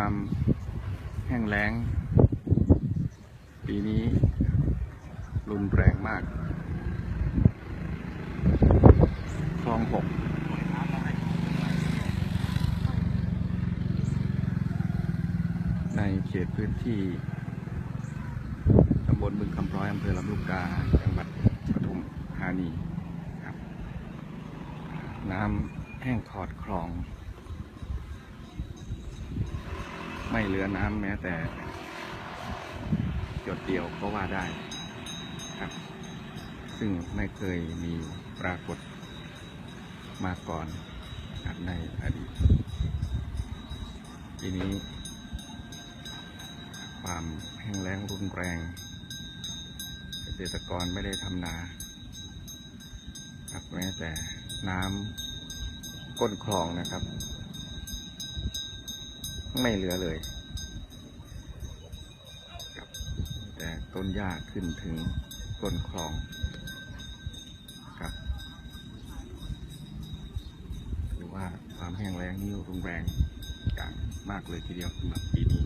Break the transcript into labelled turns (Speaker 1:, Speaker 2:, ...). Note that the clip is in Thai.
Speaker 1: ความแห้งแล้ง ปีนี้รุนแรงมาก คลองหกในเขตพื้นที่ตำบลบึงคำร้อยอำเภอลำลูกกา จังหวัดปทุมธานีครับ น้ำแห้งขอดคลอง ไม่เหลือน้ำแม้แต่ หยดเดียวก็ว่าได้ครับ ซึ่งไม่เคยมีปรากฏมาก่อนครับในอดีต ทีนี้ ความแห้งแล้งรุนแรง เกษตรกรไม่ได้ทำนาครับแม้แต่น้ำก้นคลองนะครับ ไม่เหลือเลยแต่ต้นหญ้าขึ้นถึงก้นคลองครับถือว่าความแห้งแล้งนี่รุนแรงอย่างมากเลยทีเดียวสำหรับปีนี้